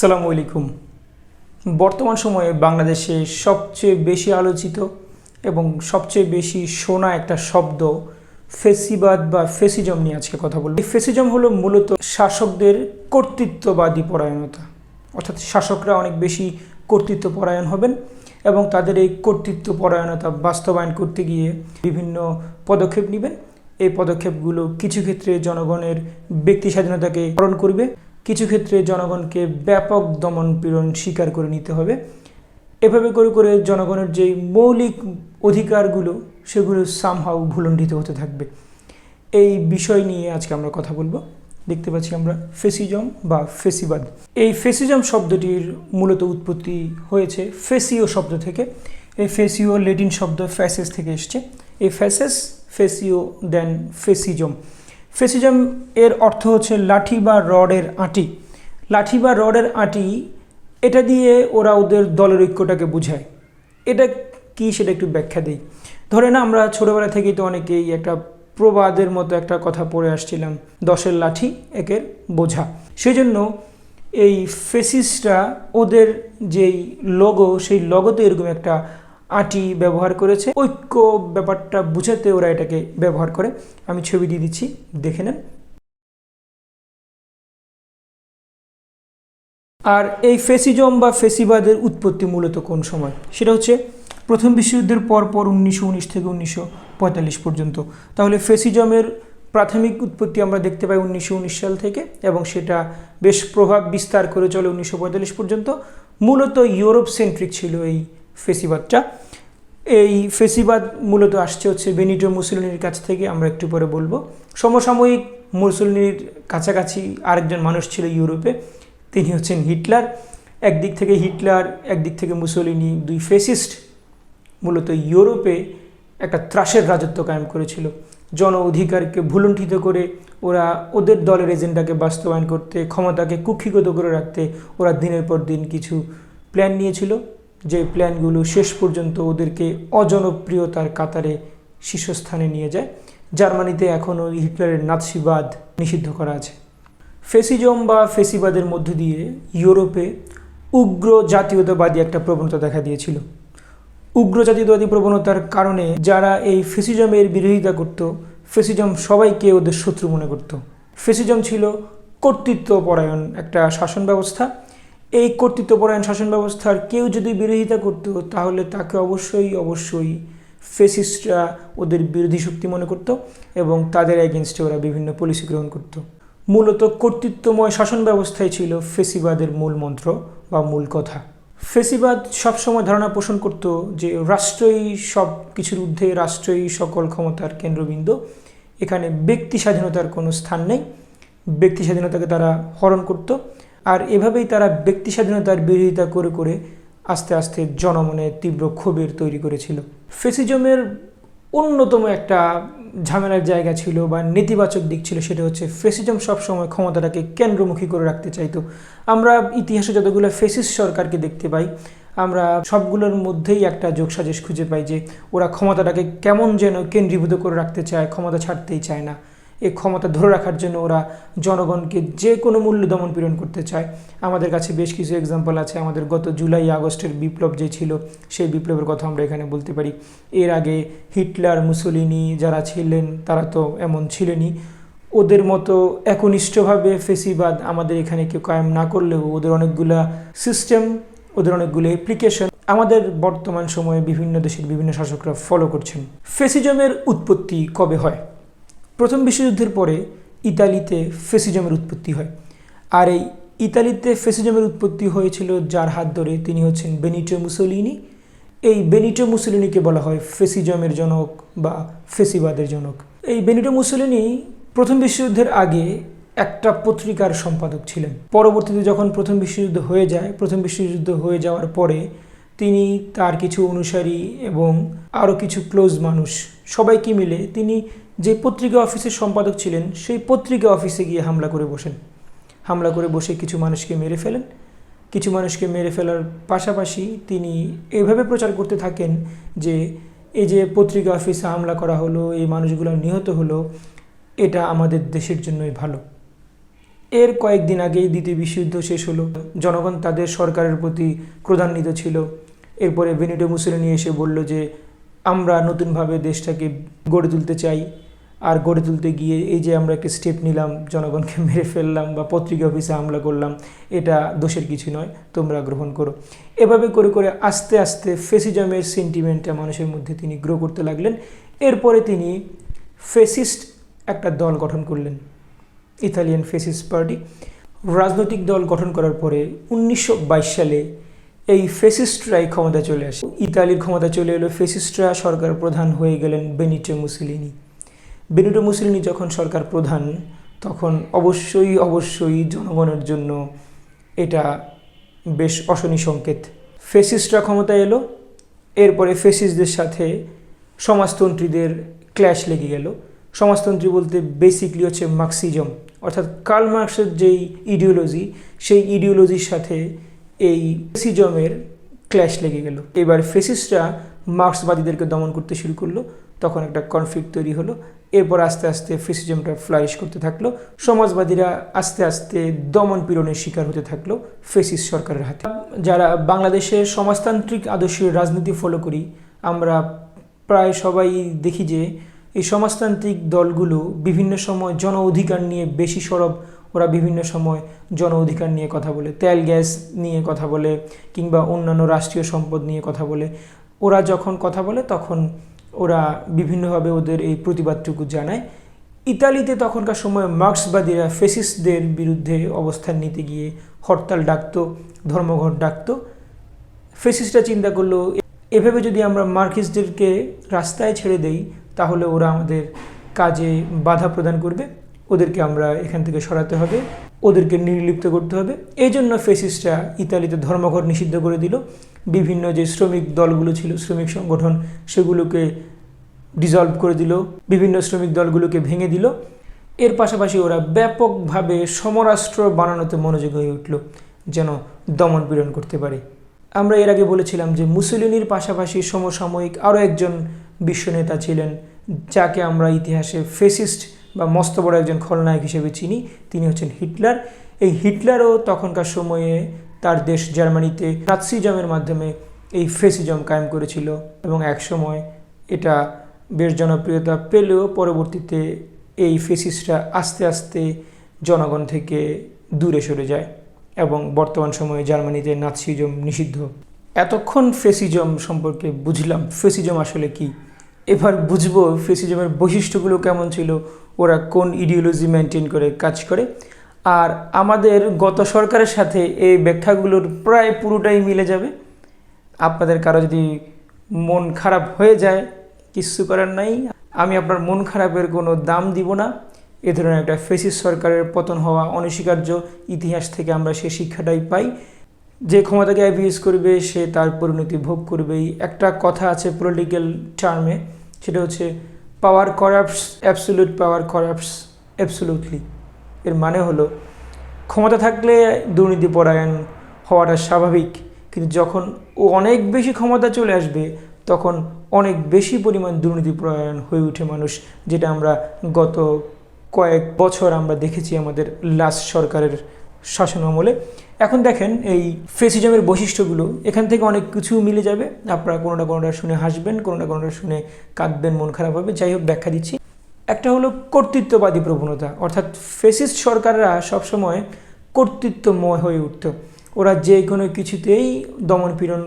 আসসালামু আলাইকুম। বর্তমান সময়ে বাংলাদেশে সবচেয়ে বেশি আলোচিত এবং সবচেয়ে বেশি শোনা একটা শব্দ ফেসিবাদ বা ফেসিজম নিয়ে আজকে কথা বলব। এই ফেসিজম হলো মূলত শাসকদের কর্তৃত্ববাদী পরায়ণতা। অর্থাৎ শাসকরা অনেক বেশি কর্তৃত্ব পরায়ণ হবেন এবং তাদের এই কর্তৃত্ব পরায়ণতা বাস্তবায়ন করতে গিয়ে বিভিন্ন পদক্ষেপ নেবেন। এই পদক্ষেপগুলো কিছু ক্ষেত্রে জনগণের ব্যক্তি স্বাধীনতাকে হরণ করবে কিছু ক্ষেত্রে জনগণকে ব্যাপক দমন পীড়ন স্বীকার করে নিতে হবে। এভাবে করে করে জনগণের যেই মৌলিক অধিকারগুলো, সেগুলো সামহাও ভুলণ্ডিত হতে থাকবে। এই বিষয় নিয়ে আজকে আমরা কথা বলব। দেখতে পাচ্ছি আমরা ফেসিজম বা ফেসিবাদ। এই ফেসিজম শব্দটির মূলত উৎপত্তি হয়েছে ফেসিও শব্দ থেকে। এই ফেসিও লেটিন শব্দ ফ্যাসেস থেকে এসছে। এই ফ্যাসেস, ফেসিও, দেন ফেসিজম। ফেসিজম এর অর্থ হচ্ছে লাঠি বা রডের আঁটি। লাঠি বা রডের আঁটি, এটা দিয়ে ওরা ওদের দলের ঐক্যটাকে বুঝায়। এটা কি সেটা একটু ব্যাখ্যা দিই। ধরে না আমরা ছোটোবেলা থেকেই তো অনেকেই একটা প্রবাদের মতো একটা কথা পড়ে আসছিলাম, দশের লাঠি, একের বোঝা। সেই জন্য এই ফেসিসরা ওদের যেই লগো সেই লগোতে এরকম একটা আটি ব্যবহার করেছে। ঐক্য ব্যাপারটা বুঝাতে ওরা এটাকে ব্যবহার করে। আমি ছবি দিয়ে দিচ্ছি, দেখে নেন। আর এই ফেসিজম বা ফেসিবাদের উৎপত্তি মূলত কোন সময়? সেটা হচ্ছে প্রথম বিশ্বযুদ্ধের পর পর উনিশশো উনিশ থেকে উনিশশো পঁয়তাল্লিশ পর্যন্ত। তাহলে ফেসিজমের প্রাথমিক উৎপত্তি আমরা দেখতে পাই উনিশশো উনিশ সাল থেকে এবং সেটা বেশ প্রভাব বিস্তার করে চলে উনিশশো পঁয়তাল্লিশ পর্যন্ত। মূলত ইউরোপ সেন্ট্রিক ছিল এই ফেসিবাদটা। এই ফেসিবাদ মূলত আসছে হচ্ছে বেনিটো মুসলিনির কাছ থেকে, আমরা একটু পরে বলব। সমসাময়িক মুসলিনির কাছাকাছি আরেকজন মানুষ ছিল ইউরোপে, তিনি হচ্ছেন হিটলার। একদিক থেকে হিটলার, একদিক থেকে মুসলিনি দুই ফেসিস্ট মূলত ইউরোপে একটা ত্রাসের রাজত্ব কায়েম করেছিল। জন অধিকারকে ভুলুণ্ঠিত করে ওরা ওদের দলের এজেন্ডাকে বাস্তবায়ন করতে, ক্ষমতাকে কুক্ষিগত করে রাখতে ওরা দিনের পর দিন কিছু প্ল্যান নিয়েছিল। যে প্ল্যানগুলো শেষ পর্যন্ত ওদেরকে অজনপ্রিয়তার কাতারে শীর্ষস্থানে নিয়ে যায়। জার্মানিতে এখনও হিটলারের নাৎসিবাদ নিষিদ্ধ করা আছে। ফেসিজম বা ফেসিবাদের মধ্য দিয়ে ইউরোপে উগ্র জাতীয়তাবাদী একটা প্রবণতা দেখা দিয়েছিল। উগ্র জাতীয়তাবাদী প্রবণতার কারণে যারা এই ফেসিজমের বিরোধিতা করত, ফেসিজম সবাইকে ওদের শত্রু মনে করত। ফেসিজম ছিল কর্তৃত্বপরায়ণ একটা শাসন ব্যবস্থা এই কর্তৃত্বপরায়ণ শাসন ব্যবস্থার কেউ যদি বিরোধিতা করত, তাহলে তাকে অবশ্যই অবশ্যই ফেসিস্টরা ওদের বিরোধী শক্তি মনে করত এবং তাদের এগেনস্টে ওরা বিভিন্ন পলিসি গ্রহণ করত। মূলত কর্তৃত্বময় শাসন ব্যবস্থাই ছিল ফেসিবাদের মূল মন্ত্র বা মূল কথা। ফেসিবাদ সবসময় ধারণা পোষণ করত যে রাষ্ট্রই সব কিছুর ঊর্ধ্বে, রাষ্ট্রই সকল ক্ষমতার কেন্দ্রবিন্দু। এখানে ব্যক্তি স্বাধীনতার কোনো স্থান নেই। ব্যক্তি স্বাধীনতাকে তারা হরণ করত। আর এভাবেই তারা ব্যক্তি স্বাধীনতার বিরোধিতা করে করে আস্তে আস্তে জনমনে তীব্র ক্ষোভের তৈরি করেছিল। ফেসিজমের অন্যতম একটা ঝামেলার জায়গা ছিল বা নেতিবাচক দিক ছিল সেটা হচ্ছে ফেসিজম সবসময় ক্ষমতাটাকে কেন্দ্রমুখী করে রাখতে চাইতো। আমরা ইতিহাসে যতগুলো ফেসিস সরকারকে দেখতে পাই, আমরা সবগুলোর মধ্যেই একটা যোগসাজেশ খুঁজে পাই যে ওরা ক্ষমতাটাকে কেমন যেন কেন্দ্রীভূত করে রাখতে চায়, ক্ষমতা ছাড়তেই চায় না। এই ক্ষমতা ধরে রাখার জন্য ওরা জনগণকে যে কোনো মূল্য দমন পীড়ন করতে চায়। আমাদের কাছে বেশ কিছু এক্সাম্পল আছে। আমাদের গত জুলাই, আগস্টের বিপ্লব যে ছিল, সেই বিপ্লবের কথা আমরা এখানে বলতে পারি। এর আগে হিটলার, মুসলিনি যারা ছিলেন, তারা তো এমন ছিলেনই। ওদের মতো একনিষ্ঠভাবে ফেসিবাদ আমাদের এখানে কেউ কায়েম না করলেও ওদের অনেকগুলা সিস্টেম ওদের অনেকগুলো অ্যাপ্লিকেশন আমাদের বর্তমান সময়ে বিভিন্ন দেশের বিভিন্ন শাসকরা ফলো করছেন। ফেসিজমের উৎপত্তি কবে হয়? প্রথম বিশ্বযুদ্ধের পরে ইতালিতে ফেসিজমের উৎপত্তি হয়। আর এই ইতালিতে ফেসিজমের উৎপত্তি হয়েছিল যার হাত ধরে তিনি হচ্ছেন বেনিটো মুসোলিনি। এই বেনিটো মুসোলিনিকে বলা হয় ফেসিজমের জনক বা ফেসিবাদের জনক। এই বেনিটো মুসোলিনি প্রথম বিশ্বযুদ্ধের আগে একটা পত্রিকার সম্পাদক ছিলেন। পরবর্তীতে যখন প্রথম বিশ্বযুদ্ধ হয়ে যায়, প্রথম বিশ্বযুদ্ধ হয়ে যাওয়ার পরে তিনি তার কিছু অনুসারী এবং আরও কিছু ক্লোজ মানুষ সবাইকে মিলে তিনি যে পত্রিকা অফিসের সম্পাদক ছিলেন, সেই পত্রিকা অফিসে গিয়ে হামলা করে বসেন। হামলা করে বসে কিছু মানুষকে মেরে ফেলেন। কিছু মানুষকে মেরে ফেলার পাশাপাশি তিনি এভাবে প্রচার করতে থাকেন যে, এই যে পত্রিকা অফিসে হামলা করা হলো, এই মানুষগুলো নিহত হলো, এটা আমাদের দেশের জন্যই ভালো। এর কয়েকদিন আগেই দ্বিতীয় বিশ্বযুদ্ধ শেষ হলো। জনগণ তাদের সরকারের প্রতি ক্রোধান্বিত ছিল। এরপরে বেনিটো মুসলিনি এসে বলল যে, আমরা নতুনভাবে দেশটাকে গড়ে তুলতে চাই। আর গড়ে তুলতে গিয়ে এই যে আমরা একটা স্টেপ নিলাম, জনগণকে মেরে ফেললাম বা পত্রিকা অফিসে হামলা করলাম, এটা দোষের কিছু নয়, তোমরা গ্রহণ করো। এভাবে করে করে আস্তে আস্তে ফেসিজমের সেন্টিমেন্টটা মানুষের মধ্যে তিনি গ্রো করতে লাগলেন। এরপরে তিনি ফেসিস্ট একটা দল গঠন করলেন, ইতালিয়ান ফেসিস্ট পার্টি রাজনৈতিক দল গঠন করার পরে উনিশশো বাইশ সালে এই ফেসিস্টরাই ক্ষমতা চলে আসে। ইতালির ক্ষমতা চলে এলো ফেসিস্টরা সরকার প্রধান হয়ে গেলেন বেনিটো মুসলিনি। বেনিটো মুসলিনি যখন সরকার প্রধান, তখন অবশ্যই অবশ্যই জনগণের জন্য এটা বেশ অশনি সংকেত। ফেসিস্টরা ক্ষমতায় এলো, এরপরে ফেসিস্টদের সাথে সমাজতন্ত্রীদের ক্ল্যাশ লেগে গেল। সমাজতন্ত্রী বলতে বেসিকলি হচ্ছে মার্ক্সিজম অর্থাৎ কার্ল মার্কসের যেই ইডিওলজি সেই ইডিওলজির সাথে এই ফেসিজমের ক্ল্যাশ লেগে গেল। এবার ফেসিস্টরা মার্ক্সবাদীদেরকে দমন করতে শুরু করল। তখন একটা কনফ্লিক্ট তৈরি হলো। এরপর আস্তে আস্তে ফেসিজমটা ফ্লারিশ করতে থাকল। সমাজবাদীরা আস্তে আস্তে দমন পীড়নের শিকার হতে থাকল ফেসিস সরকারের হাতে। যারা বাংলাদেশের সমাজতান্ত্রিক আদর্শের রাজনীতি ফলো করি, আমরা প্রায় সবাই দেখি যে এই সমাজতান্ত্রিক দলগুলো বিভিন্ন সময় জন অধিকার নিয়ে বেশি সরব। ওরা বিভিন্ন সময় জন অধিকার নিয়ে কথা বলে, তেল, গ্যাস নিয়ে কথা বলে কিংবা অন্যান্য রাষ্ট্রীয় সম্পদ নিয়ে কথা বলে। ওরা যখন কথা বলে তখন ওরা বিভিন্নভাবে ওদের এই প্রতিবাদটুকু জানায়। ইতালিতে তখনকার সময় মার্ক্সবাদীরা ফেসিসদের বিরুদ্ধে অবস্থান নিতে গিয়ে হরতাল ডাকতো, ধর্মঘট ডাকতো। ফেসিস্টরা চিন্তা করল এভাবে যদি আমরা মার্কিসদেরকে রাস্তায় ছেড়ে দেই, তাহলে ওরা আমাদের কাজে বাধা প্রদান করবে। ওদেরকে আমরা এখান থেকে সরাতে হবে, ওদেরকে নির্লিপ্ত করতে হবে। এই জন্য ফেসিস্টরা ইতালিতে ধর্মঘট নিষিদ্ধ করে দিল। বিভিন্ন যে শ্রমিক দলগুলো ছিল, শ্রমিক সংগঠন, সেগুলোকে ডিজলভ করে দিল, বিভিন্ন শ্রমিক দলগুলোকে ভেঙে দিল। এর পাশাপাশি ওরা ব্যাপকভাবে সমরাষ্ট্র বানানোতে মনোযোগ হয়ে উঠল, যেন দমন পীড়ন করতে পারে। আমরা এর আগে বলেছিলাম যে মুসলিনির পাশাপাশি সমসাময়িক আরও একজন বিশ্বনেতা ছিলেন, যাকে আমরা ইতিহাসে ফেসিস্ট বা মস্ত বড় একজন খলনায়ক হিসেবে চিনি, তিনি হচ্ছেন হিটলার। এই হিটলারও তখনকার সময়ে তার দেশ জার্মানিতে নাৎসিজমের মাধ্যমে এই ফেসিজম কায়েম করেছিল এবং একসময় এটা বেশ জনপ্রিয়তা পেলেও পরবর্তীতে এই ফেসিস্টরা আস্তে আস্তে জনগণ থেকে দূরে সরে যায় এবং বর্তমান সময়ে জার্মানিতে নাৎসিজম নিষিদ্ধ। এতক্ষণ ফেসিজম সম্পর্কে বুঝলাম, ফেসিজম আসলে কি? এবার বুঝব ফেসিজমের বৈশিষ্ট্যগুলো কেমন ছিল, ওরা কোন ইডিওলজি মেনটেন করে, কাজ করে। আর আমাদের গত সরকারের সাথে এই ব্যাখ্যাগুলোর প্রায় পুরোটাই মিলে যাবে। আপনাদের কারও যদি মন খারাপ হয়ে যায়, কিচ্ছু করার নাই। আমি আপনার মন খারাপের কোনো দাম দিব না। এ ধরনের একটা ফেসিস সরকারের পতন হওয়া অনস্বীকার্য ইতিহাস থেকে আমরা সে শিক্ষাটাই পাই। যে ক্ষমতাকে অ্যাবিউজ করবে, সে তার পরিণতি ভোগ করবেই। একটা কথা আছে পলিটিক্যাল টার্মে সেটা হচ্ছে পাওয়ার করাপস অ্যাবসুলুট পাওয়ার করাপস অ্যাবসুলুটলি এর মানে হলো, ক্ষমতা থাকলে দুর্নীতি পরায়ণ হওয়াটা স্বাভাবিক, কিন্তু যখন ও অনেক বেশি ক্ষমতা চলে আসবে, তখন অনেক বেশি পরিমাণ দুর্নীতি পরায়ণ হয়ে উঠে মানুষ, যেটা আমরা গত কয়েক বছর আমরা দেখেছি আমাদের লাস্ট সরকারের শাসন আমলে। এখন দেখেন এই ফেসিজমের বৈশিষ্ট্যগুলো, এখান থেকে অনেক কিছু মিলে যাবে। আপনারা কোনোটা কোনোটা শুনে হাসবেন কোনোটা কোনোটা শুনে কাঁদবেন, মন খারাপ হবে। যাই হোক, ব্যাখ্যা দিচ্ছি। একটা হলো কর্তৃত্ববাদী প্রবণতা, অর্থাৎ ফেসিস্ট সরকাররা সবসময় কর্তৃত্বময় হয়ে উঠত। ওরা যে কোনো কিছুতেই দমন পীড়ন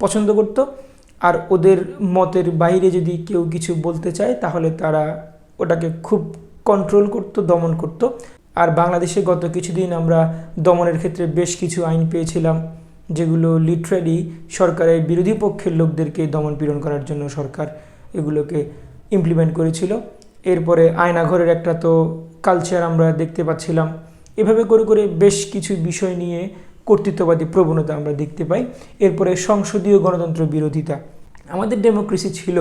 পছন্দ করত, আর ওদের মতের বাইরে যদি কেউ কিছু বলতে চায়, তাহলে তারা ওটাকে খুব কন্ট্রোল করত, দমন করত। আর বাংলাদেশে গত কিছুদিন আমরা দমনের ক্ষেত্রে বেশ কিছু আইন পেয়েছিলাম, যেগুলো লিটারালি সরকারের বিরোধী পক্ষের লোকদেরকে দমন পীড়ন করার জন্য সরকার এগুলোকে ইমপ্লিমেন্ট করেছিল। এরপরে আয়নাঘরের একটা তো কালচার আমরা দেখতে পাচ্ছিলাম। এভাবে করে করে বেশ কিছু বিষয় নিয়ে কর্তৃত্ববাদী প্রবণতা আমরা দেখতে পাই। এরপরে সংসদীয় গণতন্ত্র বিরোধিতা। আমাদের ডেমোক্রেসি ছিল,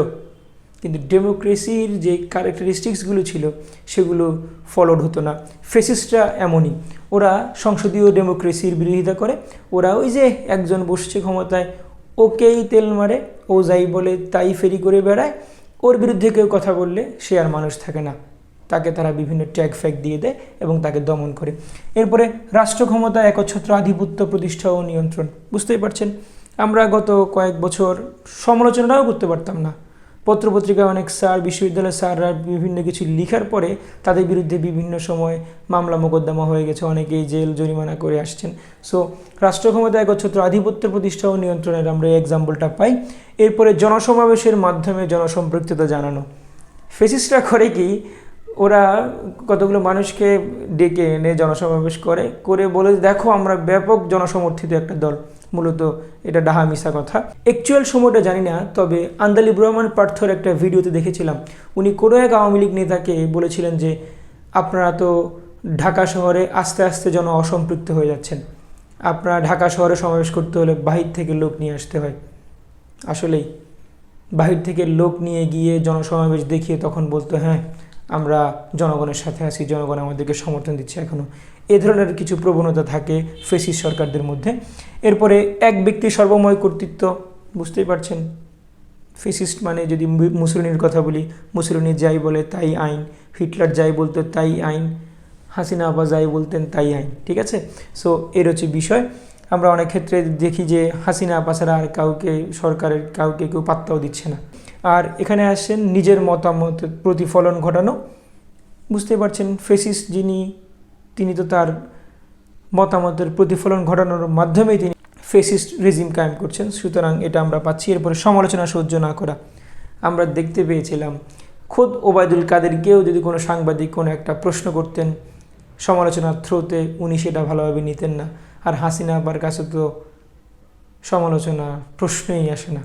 কিন্তু ডেমোক্রেসির যে ক্যারেক্টারিস্টিক্সগুলো ছিল, সেগুলো ফলোড হতো না। ফেসিস্টরা এমনই, ওরা সংসদীয় ডেমোক্রেসির বিরোধিতা করে। ওরা ওই যে একজন বসছে ক্ষমতায়, ওকেই তেল মারে, ও যাই বলে তাই ফেরি করে বেড়ায়। ওর বিরুদ্ধে কেউ কথা বললে সে আর মানুষ থাকে না। তাকে তারা বিভিন্ন ট্যাগ ফ্যাগ দিয়ে দেয় এবং তাকে দমন করে। এরপরে রাষ্ট্র ক্ষমতা, একচ্ছত্র আধিপত্য প্রতিষ্ঠা ও নিয়ন্ত্রণ। বুঝতেই পারছেন, আমরা গত কয়েক বছর সমালোচনাও করতে পারতাম না। পত্রপত্রিকায় অনেক স্যার, বিশ্ববিদ্যালয়ের স্যাররা বিভিন্ন কিছু লিখার পরে তাদের বিরুদ্ধে বিভিন্ন সময় মামলা মোকদ্দমা হয়ে গেছে। অনেকেই জেল, জরিমানা করে আসছেন। সো রাষ্ট্র ক্ষমতা একচ্ছত্র আধিপত্য প্রতিষ্ঠা ও নিয়ন্ত্রণের আমরা এই এক্সাম্পলটা পাই। এরপরে জনসমাবেশের মাধ্যমে জনসম্পৃক্ততা জানানো। ফেসিসরা করে কি, ওরা কতগুলো মানুষকে ডেকে এনে জনসমাবেশ করে করে বলে, দেখো, আমরা ব্যাপক জনসমর্থিত একটা দল। মূলত এটা ডাহা মিশা কথা। অ্যাকচুয়াল সময়টা জানি না, তবে আন্দালিব রহমান পার্থর একটা ভিডিওতে দেখেছিলাম। উনি কোনো এক আওয়ামী লীগ নেতাকে বলেছিলেন যে, আপনারা তো ঢাকা শহরে আস্তে আস্তে যেন অসম্পৃক্ত হয়ে যাচ্ছেন। আপনারা ঢাকা শহরে সমাবেশ করতে হলে বাহির থেকে লোক নিয়ে আসতে হয়। আসলেই, বাহির থেকে লোক নিয়ে গিয়ে জনসমাবেশ দেখিয়ে তখন বলতো হ্যাঁ আমরা জনগণের সাথে আছি, জনগণ আমাদেরকে সমর্থন দিচ্ছে এখনও এ ধরনের কিছু প্রবণতা থাকে ফেসিস সরকারদের মধ্যে। এরপরে এক ব্যক্তি সর্বময় কর্তৃত্ব, বুঝতেই পারছেন? ফেসিস্ট মানে যদি মুসলিনের কথা বলি, মুসলিনি যাই বলে তাই আইন, হিটলার যাই বলতো তাই আইন, হাসিনা আবা যাই বলতেন তাই আইন, ঠিক আছে? সো এর হচ্ছে বিষয়। আমরা অনেক ক্ষেত্রে দেখি যে হাসিনা আপা ছাড়া আর কাউকে, সরকারের কাউকে কেউ পাত্তাও দিচ্ছে না। আর এখানে আসছেন নিজের মতামত প্রতিফলন ঘটানো। বুঝতে পারছেন ফেসিস যিনি তিনি তো তার মতামতের প্রতিফলন ঘটানোর মাধ্যমেই তিনি ফেসিস্ট রেজিম কায়েম করছেন। সুতরাং এটা আমরা পাচ্ছি। এরপরে সমালোচনা সহ্য না করা। আমরা দেখতে পেয়েছিলাম, খোদ ওবায়দুল কাদেরকেও যদি কোনো সাংবাদিক কোনো একটা প্রশ্ন করতেন, সমালোচনার থ্রোতে উনি সেটা ভালোভাবে নিতেন না। আর হাসিনা আবার কাছে তো সমালোচনা প্রশ্নই আসে না।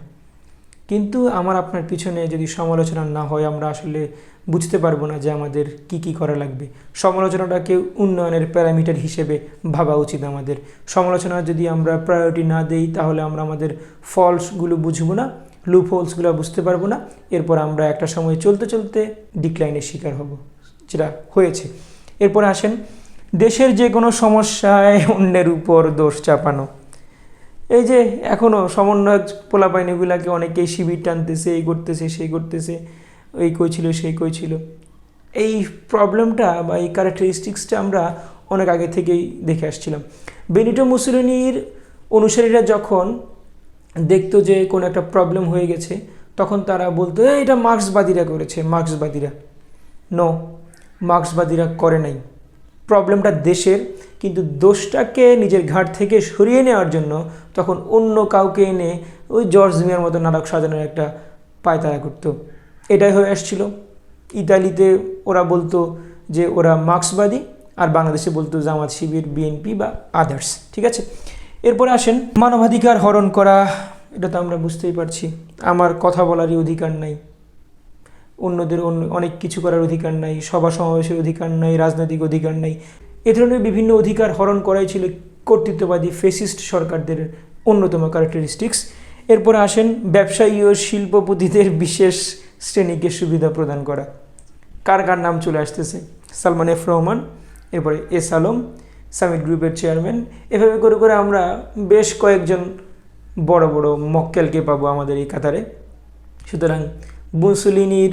কিন্তু আমার আপনার পিছনে যদি সমালোচনা না হয়, আমরা আসলে বুঝতে পারব না যে আমাদের কি কি করা লাগবে। সমালোচনাটাকে উন্নয়নের প্যারামিটার হিসেবে ভাবা উচিত আমাদের। সমালোচনা যদি আমরা প্রায়োরিটি না দেই, তাহলে আমরা আমাদের ফলসগুলো বুঝব না লুপ হোলসগুলো বুঝতে পারব না। এরপর আমরা একটা সময় চলতে চলতে ডিক্লাইনের শিকার হব, যেটা হয়েছে। এরপর আসেন, দেশের যে কোনো সমস্যায় অন্যের উপর দোষ চাপানো। এই যে এখনও সমন্বয়ক পোলাপাইনিগুলাকে অনেকেই শিবির টানতেছে, এই করতেছে, সেই করতেছে। এই কইছিল সেই কইছিল এই প্রবলেমটা বা এই ক্যারেক্টারিস্টিক্সটা আমরা অনেক আগে থেকেই দেখে আসছিলাম। বেনিটো মুসলিনির অনুসারীরা যখন দেখতো যে কোনো একটা প্রবলেম হয়ে গেছে তখন তারা বলতো "এই, এটা মার্ক্সবাদীরা করেছে মার্ক্সবাদীরা নো মার্ক্সবাদীরা করে নাই। প্রবলেমটা দেশের কিন্তু দোষটাকে নিজের ঘাট থেকে সরিয়ে নেওয়ার জন্য তখন অন্য কাউকে এনে ওই জর্জ মিয়ার মতো নাটক সাজানোর একটা পায়তারা করতো। এটাই হয়ে আসছিল। ইতালিতে ওরা বলতো যে ওরা মার্ক্সবাদী আর বাংলাদেশে বলতো জামাত শিবির, বিএনপি বা আদার্স। ঠিক আছে? এরপরে আসেন, মানবাধিকার হরণ করা। এটা তো আমরা বুঝতেই পারছি। আমার কথা বলারই অধিকার নাই। অন্যদের অন্য অনেক কিছু করার অধিকার নাই। সভা সমাবেশের অধিকার নাই, রাজনৈতিক অধিকার নাই। এ ধরনের বিভিন্ন অধিকার হরণ করাই ছিল কর্তৃত্ববাদী ফেসিস্ট সরকারদের অন্যতম ক্যারেক্টারিস্টিক্স এরপরে আসেন, ব্যবসায়ী ও শিল্পপতিদের বিশেষ শ্রেণীকে সুবিধা প্রদান করা। কার কার নাম চলে আসতেছে? সালমান এফ রহমান, এরপরে এস আলম সামিট গ্রুপের চেয়ারম্যান। এভাবে করে করে আমরা বেশ কয়েকজন বড় বড় মক্কেলকে পাবো আমাদের এই কাতারে। সুতরাং মুসলিনির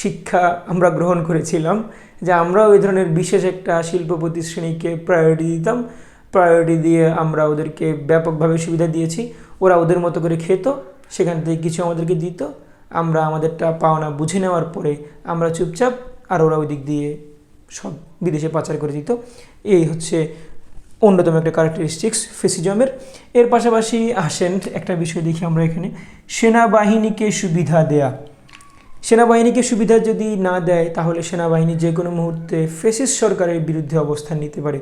শিক্ষা আমরা গ্রহণ করেছিলাম, যে আমরাও এই ধরনের বিশেষ একটা শিল্পপতি শ্রেণীকে প্রায়োরিটি দিতাম। প্রায়োরিটি দিয়ে আমরা ওদেরকে ব্যাপকভাবে সুবিধা দিয়েছি। ওরা ওদের মতো করে খেত, সেখান থেকে কিছু আমাদেরকে দিত। আমরা আমাদেরটা পাওনা বুঝে নেওয়ার পরে আমরা চুপচাপ আর ওরা ওই দিক দিয়ে সব বিদেশে পাচার করে দিত। এই হচ্ছে অন্যতম একটা ক্যারেক্টারিস্টিক্স ফেসিজমের। এর পাশাপাশি আসেন একটা বিষয় দেখি আমরা এখানে। সেনাবাহিনীকে সুবিধা দেয়া। সেনাবাহিনীকে সুবিধা যদি না দেয়, তাহলে সেনাবাহিনী যে কোনো মুহূর্তে ফেসিস সরকারের বিরুদ্ধে অবস্থান নিতে পারে।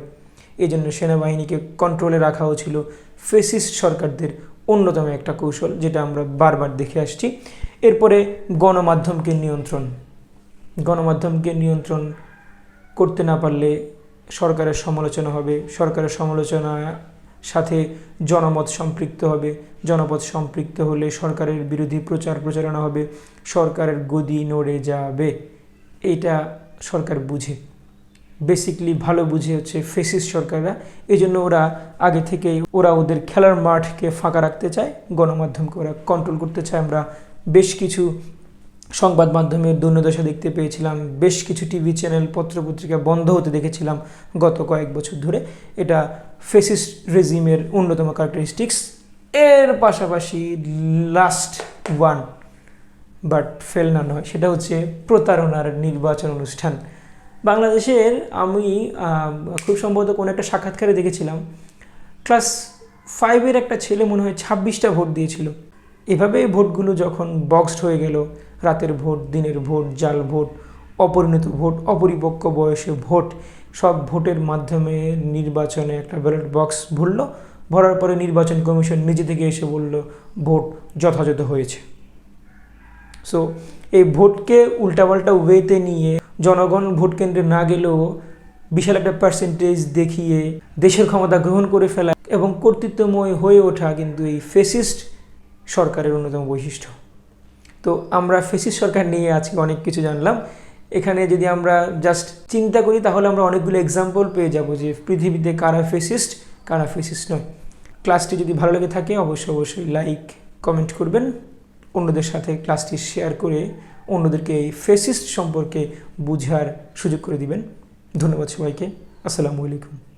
এই জন্য সেনাবাহিনীকে কন্ট্রোলে রাখা হয়েছিল ফেসিস্ট সরকারদের অন্যতম একটা কৌশল যেটা আমরা বারবার দেখে আসছি। এরপরে গণমাধ্যমকে নিয়ন্ত্রণ। গণমাধ্যমকে নিয়ন্ত্রণ করতে না পারলে সরকারের সমালোচনা হবে, সরকারের সমালোচনা সাথে জনমত সম্পৃক্ত হবে, জনপদ সম্পৃক্ত হলে সরকারের বিরোধী প্রচার প্রচারণা হবে, সরকারের গদি নড়ে যাবে। এটা সরকার বুঝে। বেসিকলি ভালো বুঝে হচ্ছে ফেসিস সরকাররা। এই জন্য ওরা আগে থেকেই ওরা ওদের খেলার মাঠকে ফাঁকা রাখতে চায় গণমাধ্যমকে ওরা কন্ট্রোল করতে চায়। আমরা বেশ কিছু সংবাদ মাধ্যমের দৈন্যদশা দেখতে পেয়েছিলাম, বেশ কিছু টিভি চ্যানেল পত্রপত্রিকা বন্ধ হতে দেখেছিলাম গত কয়েক বছর ধরে। এটা ফেসিস রেজিমের অন্যতম ক্যারেক্টারিস্টিক্স এর পাশাপাশি লাস্ট ওয়ান বাট ফেল না নয়, সেটা হচ্ছে প্রতারণার নির্বাচন অনুষ্ঠান। বাংলাদেশের আমি খুব সম্ভবত কোনো একটা সাক্ষাৎকারে দেখেছিলাম। ক্লাস ফাইভের একটা ছেলে মনে হয় ছাব্বিশটা ভোট দিয়েছিল। এভাবে ভোটগুলো যখন বক্সড হয়ে গেল, রাতের ভোট, দিনের ভোট, জাল ভোট, অপরিণত ভোট, অপরিপক্ক বয়সে ভোট, সব ভোটের মাধ্যমে নির্বাচনে একটা ব্যালট বক্স ভরল। ভরার পরে নির্বাচন কমিশন নিজে থেকে এসে বলল, ভোট যথাযথ হয়েছে। সো এই ভোটকে উল্টাপাল্টা ওয়েতে নিয়ে জনগণ ভোট কেন্দ্রে না গেলেও বিশাল একটা পার্সেন্টেজ দেখিয়ে দেশের ক্ষমতা গ্রহণ করে ফেলা এবং কর্তৃত্বময় হয়ে ওঠা কিন্তু এই ফেসিস্ট সরকারের অন্যতম বৈশিষ্ট্য। তো আমরা ফেসিস্ট সরকার নিয়ে আজকে অনেক কিছু জানলাম। এখানে যদি আমরা জাস্ট চিন্তা করি, তাহলে আমরা অনেকগুলো এক্সাম্পল পেয়ে যাব যে পৃথিবীতে কারা ফেসিস্ট কারা ফেসিস্ট নয়। ক্লাসটি যদি ভালো লেগে থাকে, অবশ্যই অবশ্যই লাইক কমেন্ট করবেন। অন্যদের সাথে ক্লাসটি শেয়ার করে অন্যদেরকে এই ফেসিস্ট সম্পর্কে বুঝার সুযোগ করে দিবেন। ধন্যবাদ সবাইকে। আসসালামু আলাইকুম।